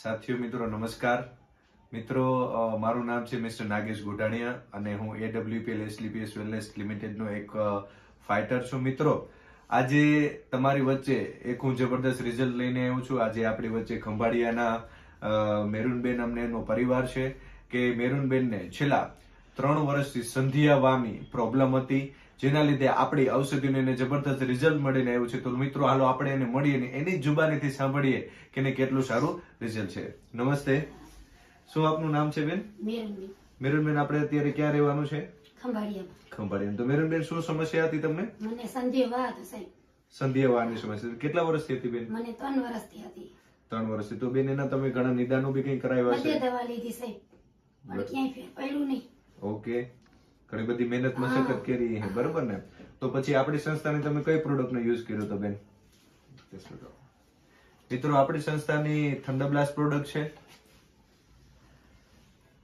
સાથીઓ, મિત્રો, નમસ્કાર. મિત્રો મારું નામ છે મિસ્ટર નાગેશ ગોઢાણીયા અને હું એડબ્લ્યુપીએલ એસલીપીએસ વેલનેસ લિમિટેડનો એક ફાઇટર છું. મિત્રો, આજે તમારી વચ્ચે એક હું જબરદસ્ત રિઝલ્ટ લઈને આવ્યો છું. આજે આપણી વચ્ચે ખંભાળિયાના મેરુનબેન અમને એનો પરિવાર છે કે મેરુનબેનને છેલ્લા ત્રણ વર્ષથી સંધિયાવાની પ્રોબ્લેમ હતી જેના લીધે આપણી ઔષધિને એને જબરદસ્ત રિઝલ્ટ મળીને આવ્યું છે. તો મિત્રો હાલો આપણે એને મળીએ ને એની જુબાનીથી સાંભળીએ કે એને કેટલું સારું રિઝલ્ટ છે. નમસ્તે. શું આપનું નામ છે બેન? મેરુનબેન. આપણે અત્યારે ક્યાં રહેવાનું છે? ખંભાળિયા. તો મેરુનબેન શું સમસ્યા હતી તમને? મને સંધિવા હતો સાહેબ. સંધિયા સમસ્યા કેટલા વર્ષથી હતી બેન? મને ત્રણ વર્ષથી હતી. ત્રણ વર્ષથી. તો બેન એના તમે ઘણા નિદાનો બી કઈ કરાવ્યા છે? દવા લીધી સાહેબ. ક્યાંય ફેર પડ્યું નહીં. ઓકે ઘણી બધી મહેનત મશક્કત કરી છે બરોબર ને? તો પછી આપણી સંસ્થાની તમે કઈ પ્રોડક્ટ નો યુઝ કર્યો તો બેન? મિત્રો આપણી સંસ્થાની થંડરબ્લાસ્ટ પ્રોડક્ટ છે.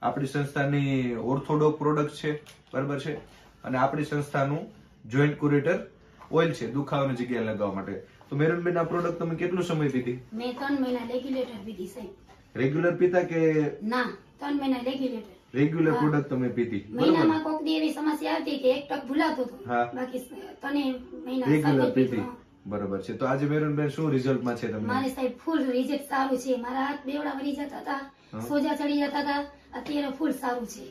આપણી સંસ્થાની ઓર્થોડોક પ્રોડક્ટ છે બરાબર છે? અને આપણી સંસ્થાનું જોઈન્ટ કુરેટર ઓઇલ છે દુખાવાની જગ્યાએ લગાવવા માટે. તો મેરુનબેન આ પ્રોડક્ટ તમે કેટલો સમય પીધી? મેં ત્રણ મહિના રેગ્યુલેટર પીધી સાહેબ. રેગ્યુલર પીતા કે ના ત્રણ મહિના રેગ્યુલેટર રેગ્યુલર પ્રોડક્ટ તમે પીતી મહિનામાં કોક દી એવી સમસ્યા આવતી કે એક ટક ભૂલાતો હતો બાકી તને મહિના રેગ્યુલર પીતી. બરાબર છે. તો આજે મેરુનબેન શું રિઝલ્ટમાં છે તમને? મારે સાહેબ ફૂલ રિઝલ્ટ સારું છે. મારા હાથ બેવડા વળી જતા હતા. સોજા ચડી જતા હતા. અત્યારે ફૂલ સારું છે.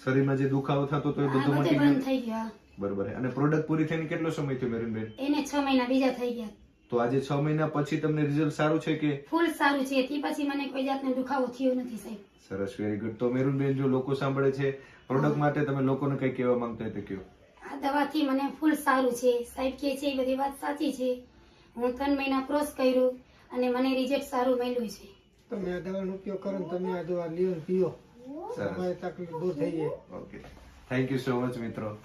શરીરમાં જે દુખાવો થતો તો એ બધું મટી ગયું થઈ ગયા. બરોબર. છે અને પ્રોડક્ટ પૂરી થઈને કેટલો સમય થયો મેરુનબેન? એને છ મહિના બીજા થઈ ગયા. તો આજે છ મહિના પછી તમને રિઝલ્ટ સારું છે કે? ફૂલ સારું છે. એથી પછી મને કોઈ જાતનો દુખાવો થયો નથી સાહેબ. સરસ વેરી ગુડ તો મેરુનબેન જો લોકો સાંભળે છે પ્રોડક્ટ માટે તમે લોકોને કઈ કહેવા માંગતા હોય તો કયો આ દવાથી મને ફૂલ સારું છે. સાહેબ કે છે એ બધી વાત સાચી છે. હું ત્રણ મહિના ક્રોસ કર્યું અને મને રિઝલ્ટ સારું મળ્યું છે. તમે આ દવાનો ઉપયોગ કરો ને તમે આ દવા લ્યો ને પીઓ. સરસ. તમારી તકલીફ દૂર થઈ જાય. Okay thank you so much મિત્રો.